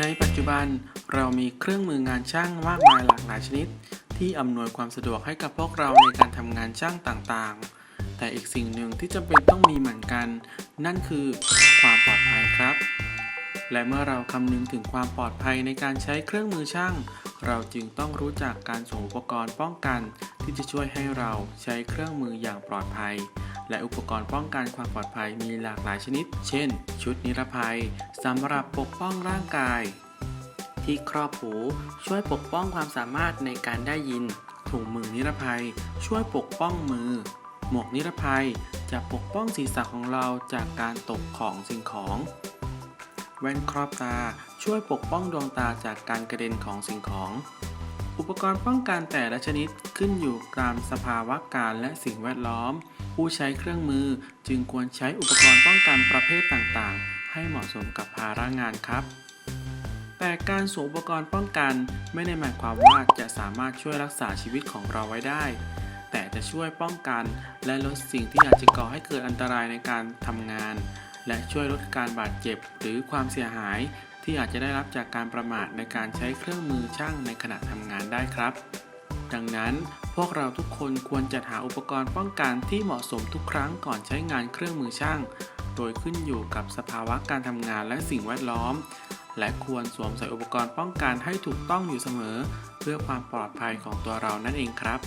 ในปัจจุบันเรามีเครื่องมืองานช่างมากมายหลากหลายชนิด ที่อำนวยความสะดวกให้กับพวกเราในการทำงานช่างต่างๆ แต่อีกสิ่งหนึ่งที่จำเป็นต้องมีเหมือนกัน นั่นคือความปลอดภัยครับ และเมื่อเราคำนึงถึงความปลอดภัยในการใช้เครื่องมือช่าง เราจึงต้องรู้จักการส่งอุปกรณ์ป้องกัน ที่จะช่วยให้เราใช้เครื่องมืออย่างปลอดภัย และอุปกรณ์ป้องกันความปลอดภัยมีหลากหลายชนิด เช่น ชุดนิรภัยสำหรับปกป้องร่างกาย ที่ครอบหูช่วยปกป้องความสามารถในการได้ยิน ถุงมือนิรภัย ช่วยปกป้องมือ หมวกนิรภัยจะปกป้องศีรษะของเราจากการตกของสิ่งของ แว่นครอบตาช่วยปกป้องดวงตาจากการกระเด็นของสิ่งของ อุปกรณ์ป้องกันแต่ละชนิดขึ้นอยู่ตามสภาวะการและสิ่งแวดล้อม ผู้ใช้เครื่องมือจึงควรใช้อุปกรณ์ป้องกันประเภทต่างๆ ให้เหมาะสมกับภาระงานครับ แต่การสวมอุปกรณ์ป้องกันไม่ได้หมายความว่าจะสามารถช่วยรักษาชีวิตของเราไว้ได้ แต่จะช่วยป้องกัน และลดสิ่งที่อาจจะก่อให้เกิดอันตรายในการทำงาน และช่วยลดการบาดเจ็บหรือความเสียหายที่อาจจะได้รับจากการประมาทในการใช้เครื่องมือช่างในขณะทำงานได้ครับ ดังนั้นพวกเราทุกคนควรจัดหาอุปกรณ์ป้องกันที่เหมาะสมทุกครั้งก่อนใช้งานเครื่องมือช่าง โดยขึ้นอยู่กับสภาวะการทำงานและสิ่งแวดล้อม และควรสวมใส่อุปกรณ์ป้องกันให้ถูกต้องอยู่เสมอ เพื่อความปลอดภัยของตัวเรานั่นเองครับ